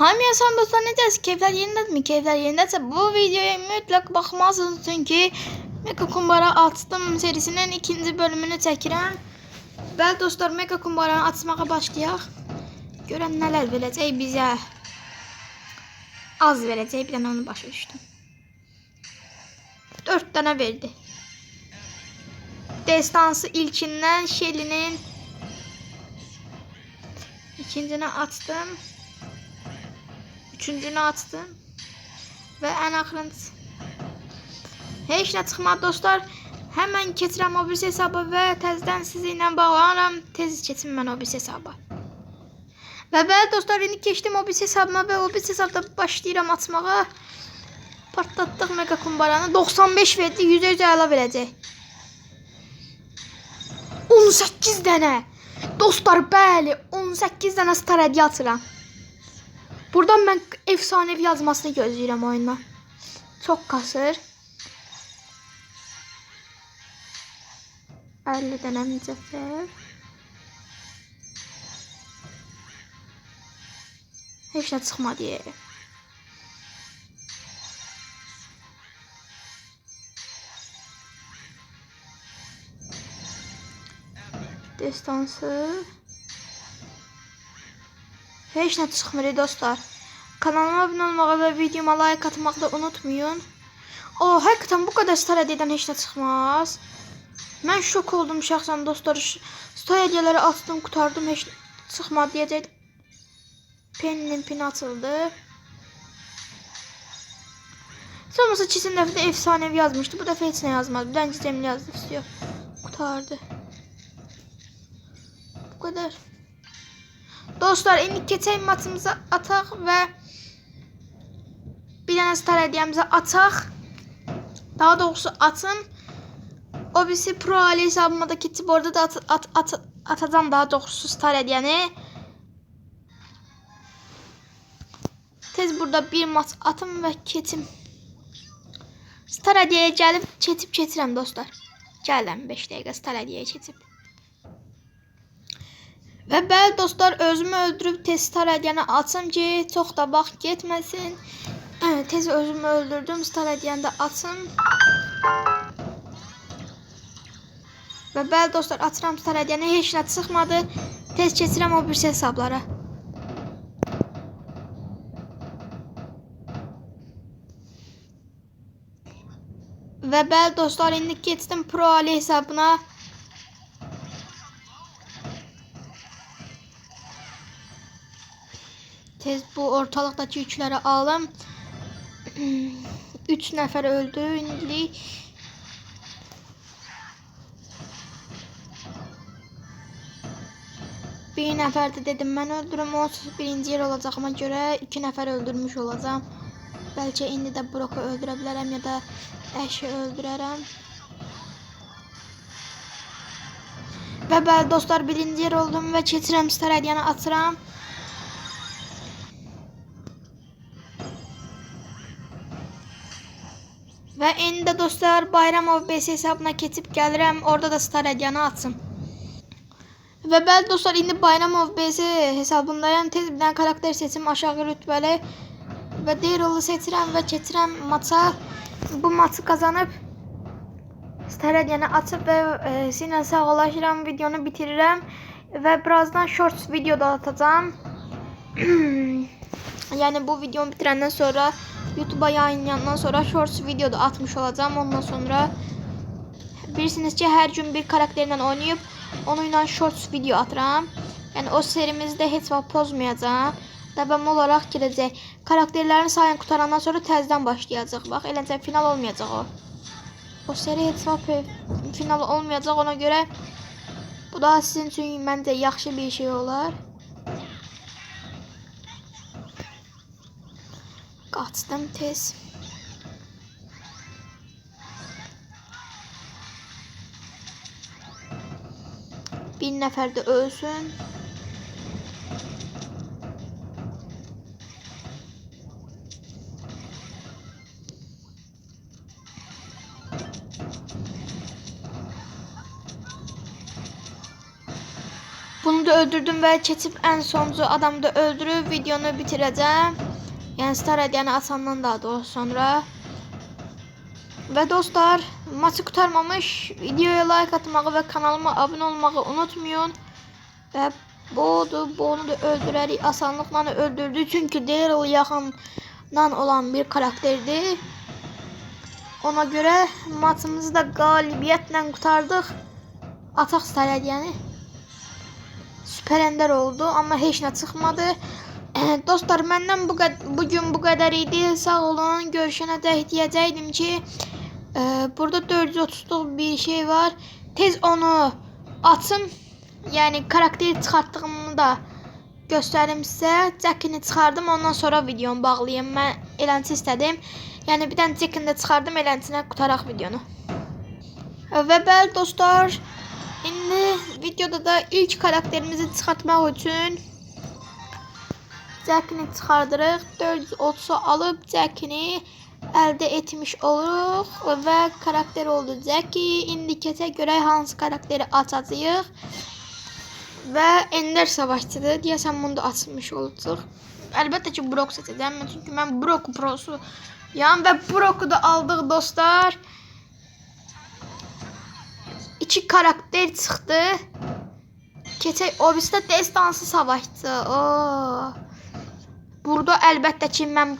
Hamıya son dostlar necəsiz? Keyflər yerindədirmi? Keyflər yerindəsə bu videoya mütləq baxmalısınız çünki Mega Kumbara açdım serisinin ikinci bölümünü çəkirəm. Bəli dostlar, Mega Kumbaranı açmağa başlayaq. Görən nələr verəcək bizə. Az verəcək, bir dənə onu başa düşdüm. 4 dənə verdi. Destansı ilkindən Shelly'nin ikincini açdım. Üçüncünü açdım. Və ən axırıncısı. Heç nə çıxmadı dostlar. Həmən keçirəm o birisi hesaba və təzədən sizinlə bağlanıram. Tez keçim mən o birisi hesaba. Və bəli dostlar, indi keçdim o birisi hesabıma və o birisi hesabda başlayıram açmağa. Partlatdıq mega kumbaranı. 95 verdi, 100 üzə əla verəcək. 18 dənə. Dostlar, bəli, 18 dənə star hədiyyə atıram. Buradan mən efsanevi yazmasını gözləyirəm oyuna. Çox kasır. 50 dənə mücəffər. Heç nə çıxmadı. Destansı. Heç nə çıxmır dostlar. Kanalıma abunə olmağı və videoma like atmağı da unutmayın. O, həqiqətən bu qədər star hədiyədən heç nə çıxmaz. Mən şok oldum şəxsən dostlar. Star hədiyələri açdım, qutardım, heç çıxmadı deyəcək. Pennin pin açıldı. Sonrası keçən dəfə də efsanevi yazmışdı. Bu dəfə heç nə yazmadı. Bence Cemil yazdı istiyor. Qutardı. Bu kadar. Dostlar indi keçək matımıza ataq və star hədiyəmizə ataq. Daha doğrusu atım. O birisi pro ali hesabıma da keçib orada da at, at, at, atacağım daha doğrusu star hədiyəni. Tez burada bir mat atım və keçim. Star hədiyəyə gəlib keçib keçirəm dostlar. Gələm 5 dəqiqə star hədiyəyə keçib. Və bəli dostlar özümü öldürüb tez star hədiyəni açım ki, çox da vaxt getməsin. Evet, tez özümü öldürdüm. Star hədiyəni də açım. Və bəli dostlar açıram star hədiyəni heç nə çıxmadı. Tez keçirəm o birisi hesablara. Və bəli dostlar indi keçdim Pro Ali hesabına. Tez bu ortalıqdakı yükləri alım. 3 nəfər öldü indi. Bir nəfər də dedim mən öldürüm. O birinci yer olacağıma görə 2 nəfər öldürmüş olacağam. Bəlkə indi də Broku öldürə bilərəm ya da Əşi öldürərəm. Və bəli dostlar birinci yer oldum və keçirəm star hədiyəni atıram. Də dostlar Bayramov BS hesabına keçib gəlirəm. Orada da star hədiyəni açım. Və bəli dostlar indi Bayramov BS hesabındayım. Tez bir dənə karakter seçim aşağı rütbəli. Və Daryl'ı seçirəm və keçirəm maça. Bu maçı kazanıb star hədiyəni açıb və e, sizinlə sağollaşıram. Videonu bitirirəm. Və birazdan shorts video da atacağım. yəni bu videonu bitirəndən sonra YouTube'a yayınlayandan sonra shorts video da atmış olacağım. Ondan sonra bilirsiniz ki her gün bir karakterle oynayıp onunla shorts video atıram. Yani o serimizde heç vaxt pozmayacağım. Davam olaraq girəcək. Karakterlərin sayını qutarandan sonra təzədən başlayacaq. Bax, eləcə final olmayacaq o. O seri heç vaxt final olmayacaq ona görə bu da sizin üçün məncə yaxşı bir şey olar. Qaçdım tez. Bir nəfər də ölsün. Bunu da öldürdüm ve keçip en sonuncu adamı da öldürüp videonu bitireceğim. Yani Star Hediye'ni atandan daha doğrusu sonra. Ve dostlar maçı kurtarmamış videoya like atmayı ve kanalıma abone olmayı unutmayın. Ve boğdu, boğunu da öldürerek asanlıkla öldürdü. Çünkü Daryl yakından olan bir karakterdi. Ona göre maçımızı da galibiyetle kurtardık. Atak Star Hediye'ni. Süper Ender oldu ama heç nə çıxmadı. Eh, Dostlar məndən bu qəd- bugün bu qədər idi. Sağ olun. Görüşənəcək deyəcəkdim ki, e, burada 430'luq bir şey var. Tez onu açım. Yəni karakteri çıxartdığımı da göstərim sizə. Jackini çıxardım, ondan sonra videomu bağlayım. Mən eləncə istədim. Yəni bir dənə Jackini də çıxardım, eləncinə qutaraq videonu. Və bəli dostlar, indi videoda da ilk karakterimizi çıxartmaq üçün Jackini çıxardırıq. 430'u alıb Jackini əldə etmiş oluruq və karakter oldu Jackie. İndi keçə görək hansı karakteri açacağıq. Və Ender savaşçıdır. Deyəsən bunu da açmış olacaq. Əlbəttə ki, Brock seçəcəm. Çünki mən Brock prosu yan və Brock'u da aldıq dostlar. İki karakter çıxdı. Keçək o birisi də destansı savaşçı. Oo. Burada əlbəttə ki, mən